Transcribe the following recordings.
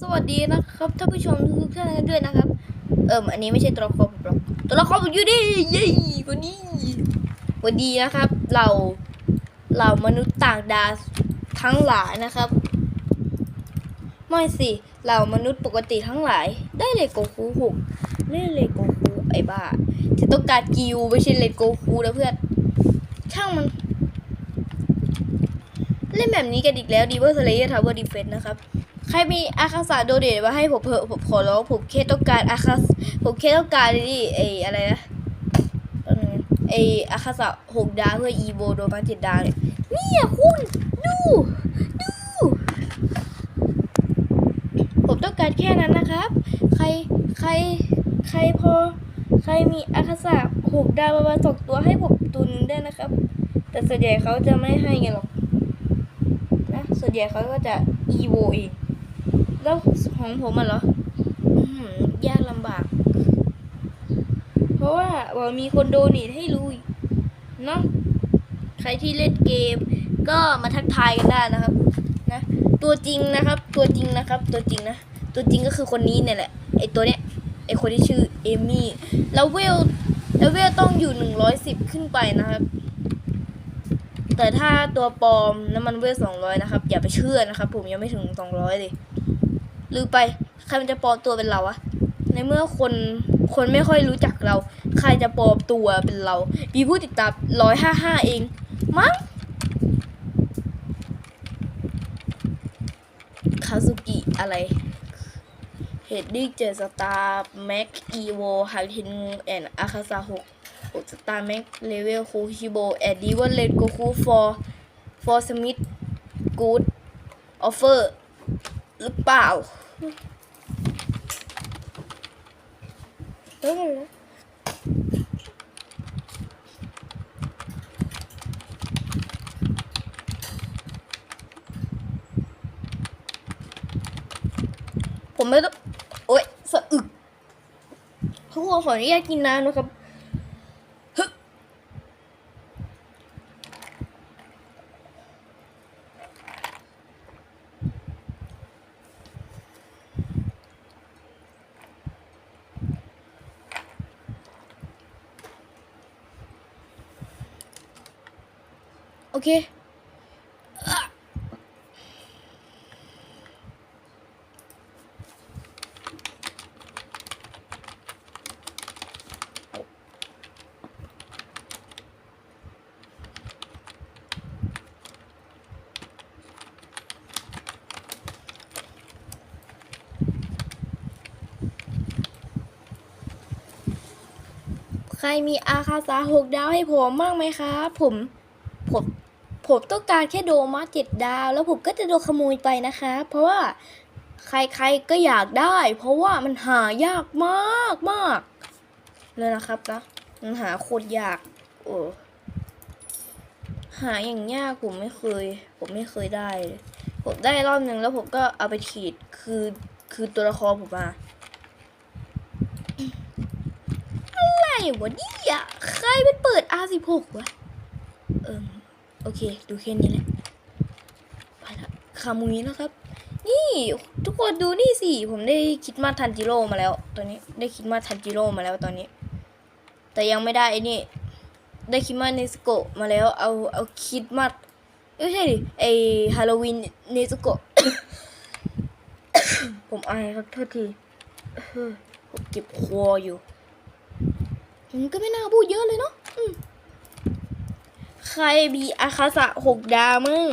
สวัสดีนะครับท่านผู้ชมทุกท่านด้วยนะครับ เอิมอันนี้ไม่ใช่ตัวละครผมหรอกตัวละครผมอยู่นี่เย้วันนี้วันดีนะครับ เราเรามนุษย์ต่างดาวทั้งหลายนะครับ ไม่สิเรามนุษย์ปกติทั้งหลาย ได้เลโกคูหกเล่นเลโกคูไอ้บ้าจะต้องการกิวไม่ใช่เลโกคูนะเพื่อนช่างมัน เล่นแบบนี้กันอีกแล้วดีเวอร์สเลเยอร์ทาวเวอร์ดีเฟนนะครับ ใครมีอาคาสาโดเดตมาให้ผมเถอผมขอร้องผมแค่ต้องการอาคาผมแค่ต้องการนี่ไออะไรนะไออาคาสาหกดาวเพื่ออีโวโดมาเจ็ดดาวเนี่ยเนี่ยคุณดูดู ผมต้องการแค่นั้นนะครับ ใครใครใครพอ ใครมีอาคาสาหกดาวประมาณสองตัวให้ผมตุนได้นะครับ แต่ส่วนใหญ่เขาจะไม่ให้ไงหรอกนะส่วนใหญ่เขาก็จะอีโวเอง แล้วของผมอะเหรอยากลำบาก เพราะว่าว่ามีคนโดเนทให้ลุยเนาะใครที่เล่นเกม ก็มาทักทายกันได้นะครับ นะ ตัวจริงนะครับ ตัวจริงนะครับ ตัวจริงนะ ตัวจริงก็คือคนนี้เนี่ยแหละ ไอตัวเนี้ย ไอคนที่ชื่อเอมี่ แล้วเวลแล้วเวลต้องอยู่หนึ่งร้อยสิบขึ้นไปนะครับแต่ถ้าตัวปลอมน้ำมันเวลสองร้อยนะครับ อย่าไปเชื่อนะครับ ผมยังไม่ถึงสองร้อยเลย ลืมไปใครมันจะปลอมตัวเป็นเราอะในเมื่อคนคนไม่ค่อยรู้จักเรา ใครจะปลอมตัวเป็นเรา มีผู้ติดตามร้อยห้าห้าเอง มั้งคาซุกิอะไรเฮดดิ้งเจสตาร์แม็กอีโวไฮเทนแอนอาคาซาหกหกสตาร์แม็กเลเวลคูชิโบแอดดีวันเลนโกคูฟอร์ฟอร์สมิธกูดออฟเฟอร์ หรือเปล่าเฮ้ยผมไม่ต้อง โอ๊ยสะอึกทุกคนขออนุญาตกินน้ำนะครับ เคใครมีอาคาซาหกดาวให้ผมบ้างไหมครับ ผม ผม ผมต้องการแค่โดมาเจ็ดดาว แล้วผมก็จะโดนขโมยไปนะคะ เพราะว่าใครๆก็อยากได้ เพราะว่ามันหายากมากมากเลยนะครับนะมันหาโคตรยากโอ้หาอย่างยากผมไม่เคย ผมไม่เคยได้เลยผมได้รอบหนึ่งแล้วผมก็เอาไปขีดคือคือตัวละครผมมาอะไรวะเนี่ยใครไปเปิด R16 วะเอิม โอเค ดูแค่นี้แหละไปละคามุยแล้วครับ นี่ทุกคนดูนี่สิ ผมได้คิดมาทันจิโร่มาแล้ว ตอนนี้ได้คิดมาทันจิโร่มาแล้วตอนนี้ แต่ยังไม่ได้ไอ้นี่ ได้คิดมาเนสโกะมาแล้ว เอาเอาคิดมาไม่ใช่ดิไอฮาโลวีนเนสโกะผมอายครับโทษทีผมเก็บคออยู่มันก็ไม่น่าพูดเยอะเลยเนาะอืม ใครมีอาคาสะหกดาวมึง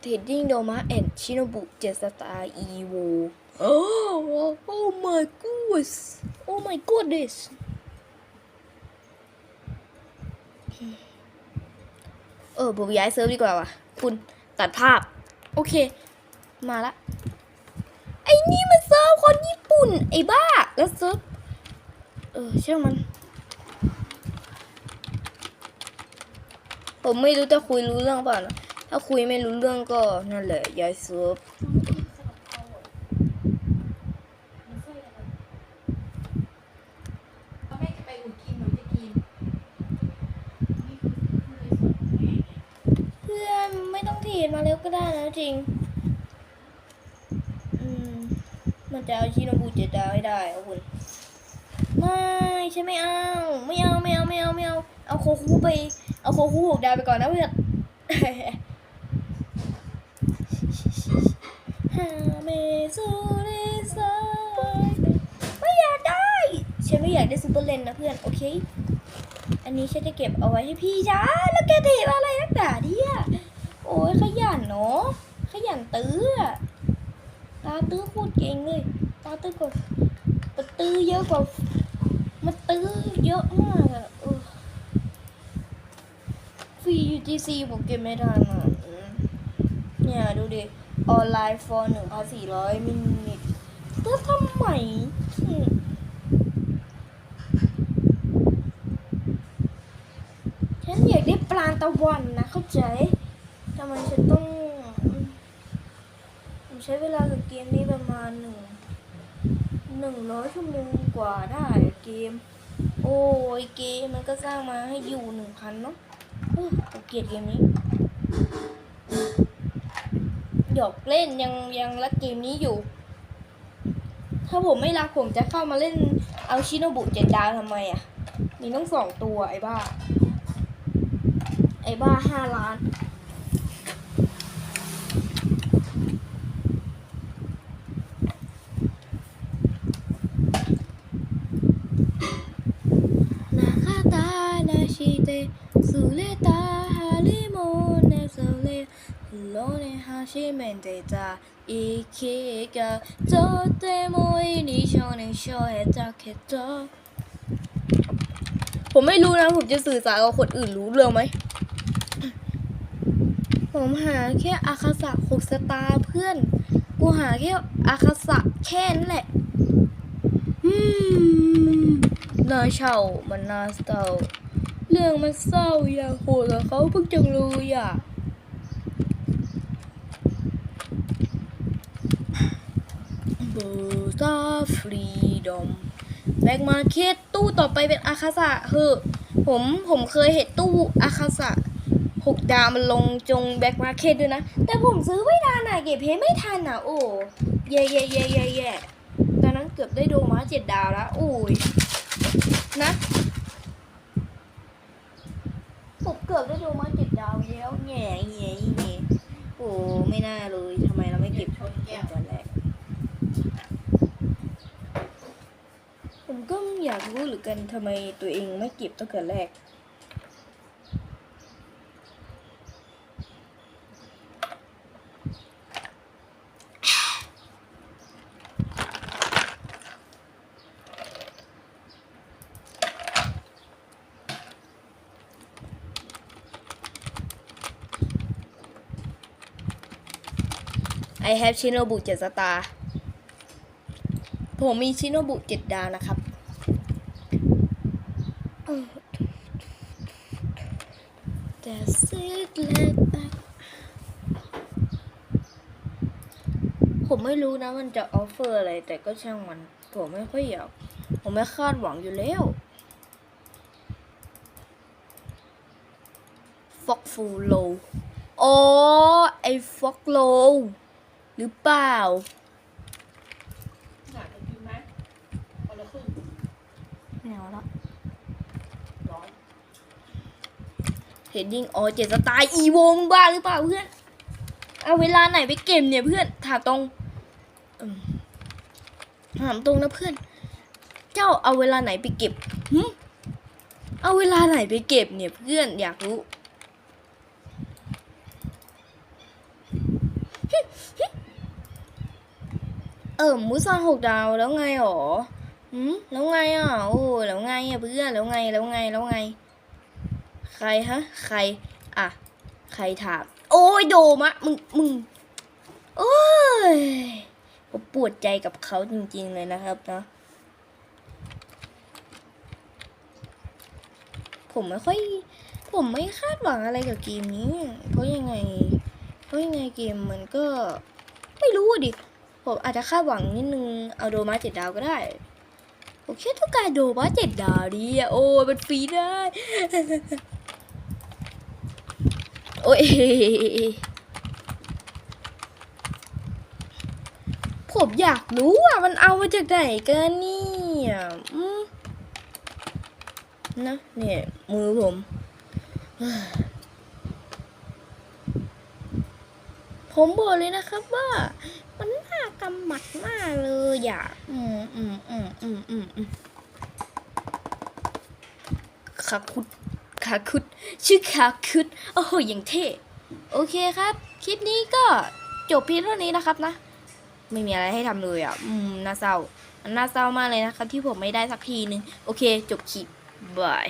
เทดดิ้งโดมาแอนชิโนบุเจสตาอีโวโอ้โอ้ my goodness oh my goodness เออผมย้ายเซิร์ฟดีกว่าว่ะ คุณตัดภาพ โอเค มาละ ไอ้นี่มันเซิร์ฟคนญี่ปุ่น ไอ้บ้า แล้วเซิร์ฟ เออช่างมัน ผมไม่รู้จะคุยรู้เรื่องเปล่านะถ้าคุยไม่รู้เรื่องก็นั่นแหละยายซิร์ฟเอาแม่ไปอุ่นกินหนูจะกินเพื่อนไม่ต้องเทรดมาแล้วก็ก็ได้นะจริง อืม มันจะเอาชิโนบุเจดาให้ได้เอาคุณไม่ฉันไม่เอา ไม่เอา ไม่เอา ไม่เอา ไม่เอา เอาโคคูไป เอาโคคูหกดาวไปก่อนนะเพื่อนฮาเมซูเรซายไม่อยากได้ฉันไม่อยากได้ซูเปอร์เลนนะเพื่อน โอเค อันนี้ฉันจะเก็บเอาไว้ให้พี่จ้าแล้วแกถีบอะไรนักด่าเนี่ยโอ้ยขยันเนาะขยันตื้ออะตาตื้อโคตรเก่งเลย ตาตื้อกว่ามันตื้อเยอะกว่ามันตื้อเยอะมากอะเออฟ รี UGC ผมเก็บไม่ทันอะเนี่ยดูดิ ออนไลน์ฟอร์หนึ่งพันสี่ร้อยมิลลิตรแล้วทำไมฉันอยากได้ปลาตะวันนะ เข้าใจทำไมฉันต้องผมใช้เวลากับเกมนี้ประมาณหนึ่งหนึ่งร้อยชั่วโมงกว่าได้เกม โอ้ยเกมมันก็สร้างมาให้อยู่หนึ่งพันเนาะ ผมเกลียดเกมนี้หยอกเล่นยังยังรักเกมนี้อยู่ ถ้าผมไม่รักผมจะเข้ามาเล่นเอาชิโนบุเจ็ดดาวทำไมอะ มีต้องสองตัวไอ้บ้า ไอ้บ้าห้าล้าน nashite suleta harimo ne sole lone hashimete ta ike ga tote mo i ni shone shoe ta keto ผมไม่รู้นะ ผมจะสื่อสารกับคนอื่นรู้เรื่องไหม ผมหาแค่อาคาสะหกสตาเพื่อน กูหาแค่อาคาสะแค่นั้นแหละอืมน่าเช่ามันน่าเศร้า รื่องมันเศร้าอย่าโหดกับเขาเพิ่งจังเลยอะเบอร์ซาฟรีดอมแบ็กมาเก็ตตู้ต่อไปเป็นอาคาสะเฮอผมผมเคยเห็นตู้อาคาสะหกดาวมันลงจงแบ็กมาเก็ตด้วยนะ แต่ผมซื้อไม่ทันอะ เก็บเพไม่ทันอะ โอ้เย่เย่เย่เย่เย่ตอนนั้นเกือบได้โดมาเจ็ดดาวแล้วโอ้ยนะ เกือบได้โดมาเจ็ดดาวแล้วแง่แง่แง่โอ้ไม่น่าเลยทำไมเราไม่เก็บชนแก้วตอนแรกผมก็อยากรู้หรือกันทำไมตัวเองไม่เก็บตั้งแต่แรก I have ชิโนบุเจ็ดสตาร์ผมมีชิโนบุเจ็ดดาวนะครับ That's it let back ผมไม่รู้นะมันจะออฟเฟอร์อะไร แต่ก็ช่างมัน ผมไม่ค่อยอยาก ผมไม่คาดหวังอยู่แล้วฟอกฟูโลอ๋อไอ้ฟอกโล หรือเปล่า หนาจะกินไหมคนละครึ่งไม่เอาละร้อยเห็นยิงอ๋อเจ็ดสไตล์อีวงบ้าหรือเปล่าเพื่อน เอาเวลาไหนไปเก็บเนี่ยเพื่อนถามตรงอืมถามตรงนะเพื่อน เจ้าเอาเวลาไหนไปเก็บหึเอาเวลาไหนไปเก็บเนี่ยเพื่อนอยากรู้ เออมูซอนหกดาวแล้วไงหรอหืมแล้วไงอะโอ้แล้วไงอะเพื่อนแล้วไงแล้วไงแล้วไง ใครฮะ ใคร อะ ใครถาม โอ้ยโดมะมึงมึงโอ้ยผมปวดใจกับเขาจริง ๆเลยนะครับเนาะผมไม่ค่อย ผมไม่คาดหวังอะไรกับเกมนี้ เพราะยังไง เพราะยังไงเกมมันก็ ไม่รู้ดิ ผมอาจจะคาดหวังนิดนึงเอาโดมาเจ็ดดาวก็ได้ ผมแค่ต้องการโดมาเจ็ดดาวดีอะโอ้ยมันฟรีได้ โอ้ยผมอยากรู้ว่ามันเอามาจากไหนกันเนี่ยนะเนี่ยมือผมผมบอกเลยนะครับว่า มากเลยอะอืมอืมอืมอืมอืมอืมขาคุดขาคุด ชื่อขาคุด โอ้โหอย่างเท่ โอเคครับ คลิปนี้ก็จบเพียงเท่านี้นะครับนะ ไม่มีอะไรให้ทำเลยอะ อืมน่าเศร้านน่าเศร้ามากเลยนะครับ ที่ผมไม่ได้สักทีนึง โอเค จบคลิปบาย